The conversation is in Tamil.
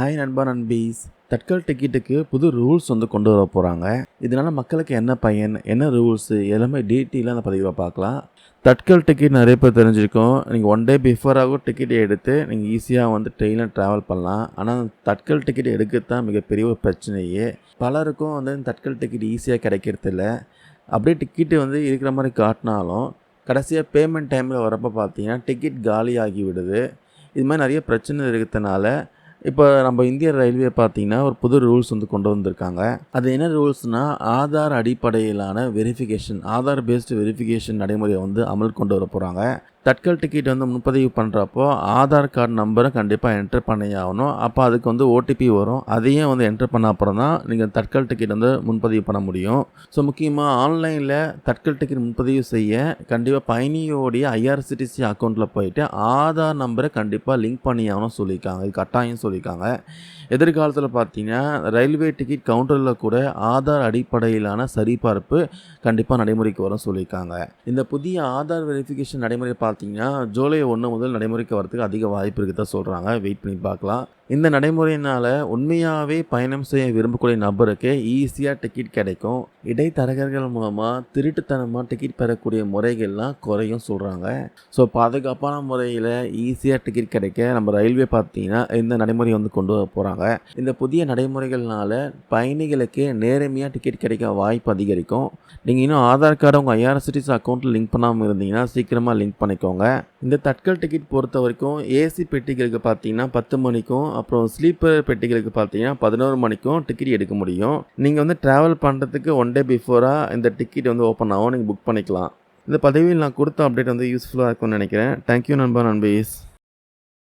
ஹாய் நண்பா நண்பீஸ். தட்கல் டிக்கெட்டுக்கு புது ரூல்ஸ் வந்து கொண்டு வர போகிறாங்க இதனால் மக்களுக்கு என்ன பயன் என்ன ரூல்ஸு எல்லாமே டீட்டெயிலாக அந்த பதிவை பார்க்கலாம். தட்கல் டிக்கெட் நிறைய பேர் தெரிஞ்சிருக்கும். நீங்கள் ஒன் டே பிஃபோராகவும் டிக்கெட் எடுத்து நீங்கள் ஈஸியாக வந்து ட்ரெயினில் ட்ராவல் பண்ணலாம். ஆனால் தட்கல் டிக்கெட் எடுக்கிறது தான் மிகப்பெரிய ஒரு பிரச்சனையே. பலருக்கும் வந்து தட்கல் டிக்கெட் ஈஸியாக கிடைக்கிறதில்ல. அப்படியே டிக்கெட்டு வந்து இருக்கிற மாதிரி காட்டினாலும் கடைசியாக பேமெண்ட் டைமில் வரப்போ பார்த்தீங்கன்னா டிக்கெட் காலி ஆகி விடுது. இது மாதிரி நிறைய பிரச்சனை இருக்கிறதுனால இப்போ நம்ம இந்திய ரயில்வே பார்த்தீங்கன்னா ஒரு புது ரூல்ஸ் வந்து கொண்டு வந்திருக்காங்க. அது என்ன ரூல்ஸ்னால் ஆதார் அடிப்படையிலான வெரிஃபிகேஷன் ஆதார் பேஸ்டு வெரிஃபிகேஷன் நடைமுறையை வந்து அமல் கொண்டு வர போகிறாங்க தட்கல் டிக்கெட் வந்து முன்பதிவு பண்ணுறப்போ ஆதார் கார்டு நம்பரை கண்டிப்பாக என்டர் பண்ணி ஆகணும். அப்போ அதுக்கு வந்து ஓடிபி வரும். அதையும் வந்து என்ட்ரு பண்ண அப்புறம் தான் நீங்கள் தட்கல் டிக்கெட் வந்து முன்பதிவு பண்ண முடியும். ஸோ முக்கியமாக ஆன்லைனில் தட்கல் டிக்கெட் முன்பதிவு செய்ய கண்டிப்பாக பயணியோடைய ஐஆர்சிடிசி அக்கௌண்ட்டில் போயிட்டு ஆதார் நம்பரை கண்டிப்பாக லிங்க் பண்ணி ஆகணும் சொல்லியிருக்காங்க. இது கட்டாயம் சொல்லியிருக்காங்க. எதிர்காலத்தில் பார்த்தீங்கன்னா ரயில்வே டிக்கெட் கவுண்டரில் கூட ஆதார் அடிப்படையிலான சரிபார்ப்பு கண்டிப்பாக நடைமுறைக்கு வரும் சொல்லியிருக்காங்க. இந்த புதிய ஆதார் வெரிஃபிகேஷன் நடைமுறை பார்த்தீங்கன்னா ஜூலை ஒன்று முதல் நடைமுறைக்கு வரதுக்கு அதிக வாய்ப்பு இருக்குதான் சொல்கிறாங்க வெயிட் பண்ணி பார்க்கலாம். இந்த நடைமுறையினால் உண்மையாகவே பயணம் செய்ய விரும்பக்கூடிய நபருக்கு ஈஸியாக டிக்கெட் கிடைக்கும். இடைத்தரகர்கள் மூலமாக திருட்டுத்தனமாக டிக்கெட் பெறக்கூடிய முறைகள்லாம் குறையும் சொல்கிறாங்க ஸோ பாதுகாப்பான முறையில் ஈஸியாக டிக்கெட் கிடைக்க நம்ம ரயில்வே பார்த்தீங்கன்னா இந்த நடைமுறை வந்து கொண்டு வர போகிறாங்க இந்த புதிய நடைமுறைகள்னால பயணிகளுக்கு நேரமையாக டிக்கெட் கிடைக்க வாய்ப்பு அதிகரிக்கும். நீங்கள் இன்னும் ஆதார் கார்டு உங்கள் ஐஆர்சிடிஸ் அக்கௌண்ட்டில் லிங்க் பண்ணாமல் இருந்தீங்கன்னா சீக்கிரமாக லிங்க் பண்ணிக்கோங்க இந்த தட்கல் டிக்கெட் பொறுத்த வரைக்கும் ஏசி பெட்டிகளுக்கு பார்த்தீங்கன்னா பத்து மணிக்கும் அப்புறம் ஸ்லீப்பர் பெட்டிகளுக்கு பார்த்தீங்கன்னா பதினோரு மணிக்கும் டிக்கெட் எடுக்க முடியும். நீங்கள் வந்து ட்ராவல் பண்ணுறதுக்கு ஒன் டே பிஃபோராக இந்த டிக்கெட் வந்து ஓப்பன் ஆகும். நீங்கள் புக் பண்ணிக்கலாம். இந்த பதவியில் நான் கொடுத்த அப்டேட் வந்து யூஸ்ஃபுல்லாக இருக்கும்னு நினைக்கிறேன். தேங்க்யூ நண்பா நண்பீஸ்.